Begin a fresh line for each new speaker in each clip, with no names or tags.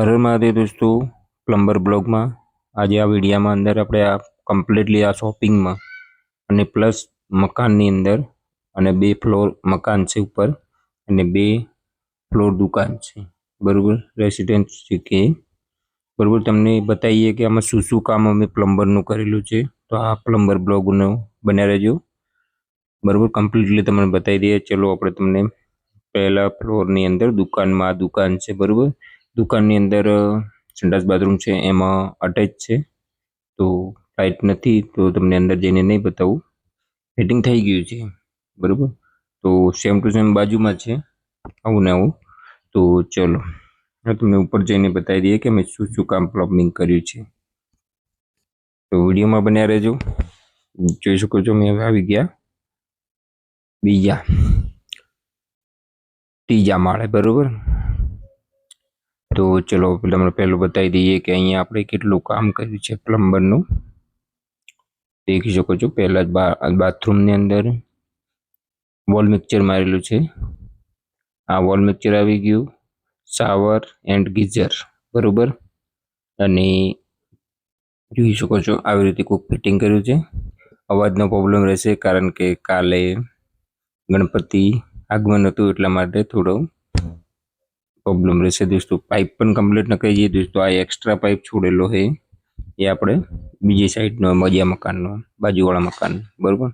હર મહાદેવ દોસ્તો, પ્લમ્બર બ્લોગમાં આજે આ વિડીયામાં અંદર આપણે આ કમ્પ્લીટલી આ શોપિંગમાં અને પ્લસ મકાનની અંદર અને બે ફ્લોર મકાન છે ઉપર અને બે ફ્લોર દુકાન છે. બરાબર? રેસિડેન્સ છે કે? બરાબર? તમને બતાવીએ કે આમાં શું શું કામ અમે પ્લમ્બરનું કરેલું છે. તો આ પ્લમ્બર બ્લોગનો બન્યા રહેજો. બરાબર? કમ્પ્લીટલી તમને બતાવી દઈએ. ચલો, આપણે તમને પહેલા ફ્લોરની અંદર દુકાનમાં આ દુકાન છે. બરોબર? દુકાનની અંદર સંડાસ બાથરૂમ છે, એમાં અટેચ છે. તો લાઇટ નથી, તો તમને અંદર જઈને નહીં બતાવું. ફિટિંગ થઈ ગયું છે, બરાબર? તો સેમ ટુ સેમ બાજુમાં છે, આવું ને આવું. તો ચલો, હવે તમને ઉપર જઈને બતાવી દઈએ કે મેં શું શું કામ પ્લમ્બિંગ કર્યું છે. તો વિડીયોમાં બન્યા રહેજો. જોઈ શકો છો, મેં હવે આવી ગયા. બીજા. ત્રીજા માળે, બરોબર? તો ચલો તમને પહેલું બતાવી દઈએ કે અહીંયા આપણે કેટલું કામ કર્યું છે પ્લમ્બરનું. દેખી શકો છો, પહેલાં જ બાથરૂમની અંદર વોલ મિક્સચર મારેલું છે. આ વોલ મિક્સચર આવી ગયું, શાવર એન્ડ ગીઝર, બરોબર? અને જોઈ શકો છો, આવી રીતે કોઈક ફિટિંગ કર્યું છે. અવાજનો પ્રોબ્લેમ રહેશે કારણ કે કાલે ગણપતિ આગમન હતું એટલા માટે થોડો પ્રોબ્લેમ રહેશે. દોસ્તો પાઇપ પણ કમ્પ્લીટ ન કરી દઈએ. દોસ્તો આ એક્સ્ટ્રા પાઇપ છોડેલો છે. એ આપણે બીજી સાઈડનો મજા મકાનનો, બાજુવાળા મકાન. બરાબર?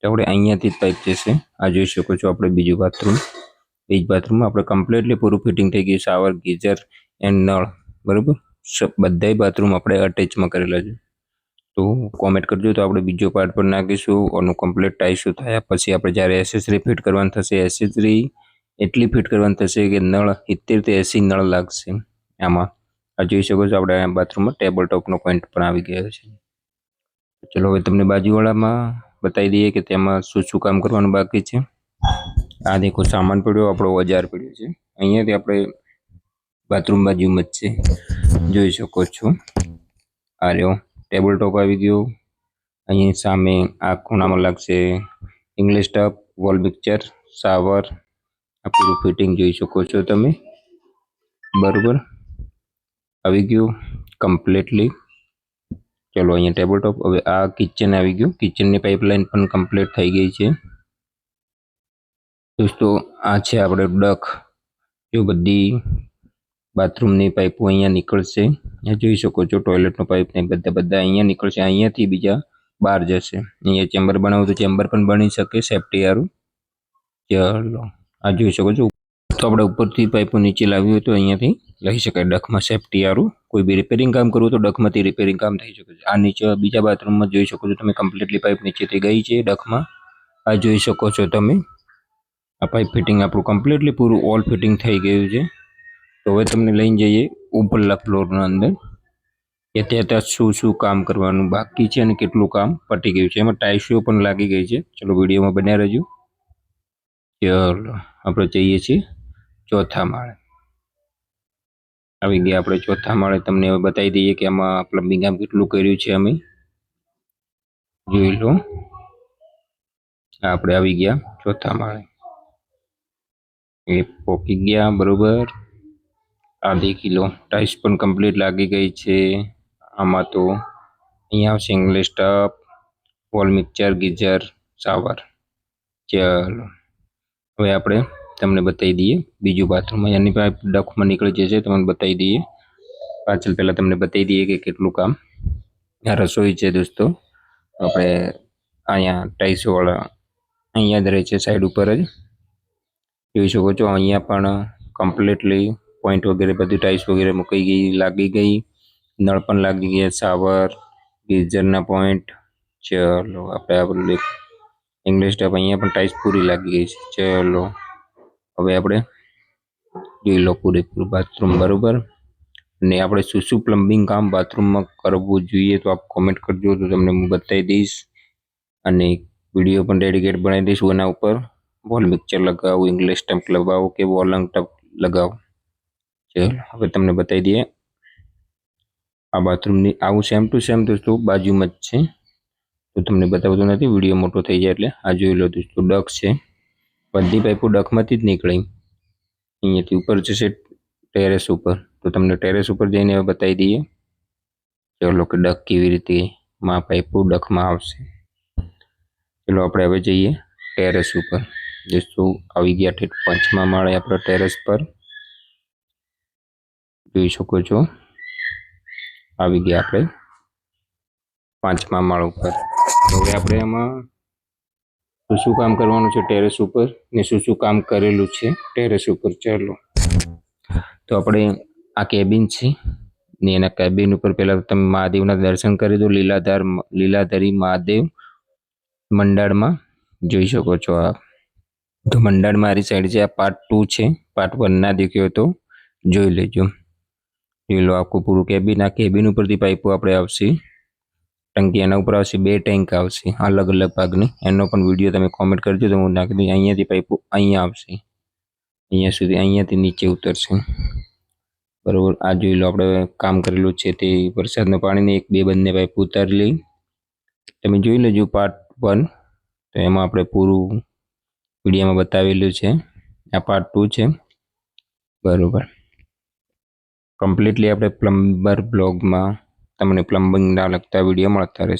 તો આપણે અહીંયાથી જ પાઇપ જશે. આ જોઈ શકો છો આપણે બીજું બાથરૂમ એ જ બાથરૂમમાં આપણે કમ્પ્લીટલી પૂરું ફિટિંગ થઈ ગયું શાવર ગીઝર એન્ડ નળ બરાબર? બધાય બાથરૂમ આપણે અટેચમાં કરેલા છે. તો કોમેન્ટ કરજો. તો આપણે બીજો પાર્ટ પણ નાખીશું. અને કમ્પ્લીટ ટાઈશું થયા? પછી આપણે જ્યારે એસેસરી ફિટ કરવાનું થશે એસેસરી એટલી ફિટ કરવાની થશે કે નળ સિત્તેરથી એસી નળ લાગશે. આમાં આ જોઈ શકો છો આપણે બાથરૂમમાં ટેબલ ટોપનો પોઈન્ટ પણ આવી ગયો છે. ચલો હવે તમને બાજુવાળામાં બતાવી દઈએ કે તેમાં શું શું કામ કરવાનું બાકી છે. આ દેખો સામાન પડ્યો, આપણો ઓજાર પડ્યો છે. અહીંયાથી આપણે બાથરૂમ બાજુમાં જ છે. જોઈ શકો છો. આ રહ્યો ટેબલ ટોપ આવી ગયો. અહીં સામે આ ખૂણામાં લાગશે English tub wall picture shower આ પૂરું ફિટિંગ જોઈ શકો છો તમે. બરોબર? આવી ગયું કમ્પ્લીટલી ચલો અહીંયા ટેબલ ટોપ હવે આ કિચન આવી ગયું. કિચનની પાઇપલાઇન પણ કમ્પ્લીટ થઈ ગઈ છે. દોસ્તો, આ છે આપણે ડક જો બધી બાથરૂમની પાઇપો અહીંયા નીકળશે. અહીંયા જોઈ શકો છો ટોયલેટનો પાઇપ ને બધા બધા અહીંયા નીકળશે. અહીંયાથી બીજા બહાર જશે. અહીંયા ચેમ્બર બનાવવું તો ચેમ્બર પણ બની શકે સેફટી સારું ચલો. આ જોઈ શકો છો. તો આપણે ઉપરથી પાઇપો નીચે લાવ્યું હોય તો અહીંયાથી લઈ શકાય. ડખમાં સેફટી સારું કોઈ બી રિપેરિંગ કામ કરવું તો ડખમાંથી રિપેરિંગ કામ થઈ શકે છે. આ નીચે બીજા બાથરૂમમાં જોઈ શકો છો તમે કમ્પ્લીટલી પાઇપ નીચેથી ગઈ છે ડખમાં. આ જોઈ શકો છો તમે. આ પાઇપ ફિટિંગ આપણું કમ્પ્લીટલી પૂરું ઓલ ફિટિંગ થઈ ગયું છે. તો હવે તમને લઈને જઈએ ઉપરલા ફ્લોરના અંદર. કે ત્યાં શું શું કામ કરવાનું બાકી છે અને કેટલું કામ પટી ગયું છે. એમાં ટાઈસો પણ લાગી ગઈ છે. ચલો વિડીયોમાં બન્યા રહેજો. ચલો આપણે જઈએ છીએ ચોથા માળે. આવી ગયા આપણે ચોથા માળે. તમને હવે બતાવી દઈએ કે આમાં પ્લમ્બિંગ આમ કેટલું કર્યું છે અમે. જોઈ લો. આપણે આવી ગયા ચોથા માળે. એ પોકી ગયા, બરોબર. આધી કિલો. ટાઈસ પણ કમ્પ્લીટ લાગી ગઈ છે. આમાં તો અહીંયા આવશે English tub wall mixer geyser shower ચલો. હવે આપણે તમને બતાવી દઈએ. બીજું બાથરૂમ એની પાઇપ ડખમાં નીકળી જશે તમને બતાવી દઈએ. પાછળ પહેલાં તમને બતાવી દઈએ કે કેટલું કામ આ રસોઈ છે દોસ્તો. આપણે અહીંયા ટાઈસોવાળા અહીંયા જ રહે છે સાઈડ ઉપર જ. જોઈ શકો છો, અહીંયા પણ કમ્પ્લીટલી પોઈન્ટ વગેરે બધી ટાઇલ્સ વગેરે મૂકાઈ ગઈ, લાગી ગઈ. નળ પણ લાગી ગયા શાવર ગીઝરના પોઈન્ટ ચલો, આપણે આપણે ઇંગ્લિશ ટાઈપ અહીંયા પણ ટાઇલ્સ પૂરી લાગી ગઈ છે. ચલો, હવે આપણે જોઈ લો પૂરેપૂરું બાથરૂમ બરોબર? અને આપણે શું શું પ્લમ્બિંગ કામ બાથરૂમમાં કરવું જોઈએ તો આપ કોમેન્ટ કરજો, તો તમને હું બતાવી દઈશ. અને વીડિયો પણ ડેડિકેટ બનાવી દઈશું એના ઉપર. વોલ મિક્સર લગાવો ઇંગ્લિશ ટમ્પ લગાવો કે વોલંગ ટપ લગાવો. ચલો, હવે તમને બતાવી દઈએ. આ બાથરૂમની આવું સેમ ટુ સેમ દોસ્તો, બાજુમાં જ છે. તો તમને બતાવતો નથી, વીડિયો મોટો થઈ જાય એટલે. આ જોઈ લો દોસ્તો, ડક છે. બધી પાઇપો ડકમાંથી જ નીકળી અહીંયાથી ઉપર જશે ટેરેસ ઉપર. તો તમને ટેરેસ ઉપર જઈને હવે બતાવી દઈએ. ચલો કે ડક કેવી રીતે માં પાઇપો ડકમાં આવશે. ચલો આપણે હવે જઈએ ટેરેસ ઉપર. દોસ્તો, આવી ગયા ઠેઠ પાંચમા માળે આપણે ટેરેસ પર. જોઈ શકો છો. આવી ગયા આપણે પાંચમા માળ ઉપર. હવે આપણે એમાં શું શું કામ કરવાનું છે ટેરેસ ઉપર ને શું શું કામ કરેલું છે ટેરેસ ઉપર? ચાલો. તો આપણે આ કેબિન છે ને એના કેબિન ઉપર પહેલાં તમે મહાદેવના દર્શન કરી દો. લીલાધાર લીલાધારી મહાદેવ મંડાળમાં જોઈ શકો છો આ તો મંડાળ મારી સાઈડ છે, આ પાર્ટ ટુ છે. પાર્ટ વન ના દેખ્યો તો જોઈ લેજો. જોઈ લો, આખું પૂરું કેબિન આ કેબિન ઉપરથી પાઇપો આપણે આવશે. ટંકી એના ઉપર આવશે, બે ટેન્ક આવશે, અલગ અલગ ભાગની. એનો પણ વીડિયો તમે કોમેન્ટ કરજો, તો હું નાખી દઉં અહીંયાથી પાઇપો અહીંયા આવશે. અહીંયા સુધી અહીંયાથી નીચે ઉતરશે. બરોબર, આ જોઈ લો, આપણે કામ કરેલું છે તે વરસાદનું પાણીને એક બે બંને પાઇપ ઉતારી લઈ. તમે જોઈ લેજો પાર્ટ વન તો એમાં આપણે પૂરું વિડીયોમાં બતાવેલું છે. આ પાર્ટ ટુ છે. બરોબર. કમ્પ્લીટલી આપણે પ્લમ્બર બ્લોગમાં તમને પ્લમ્બિંગના લગતા વીડિયો મળતા રહેશે.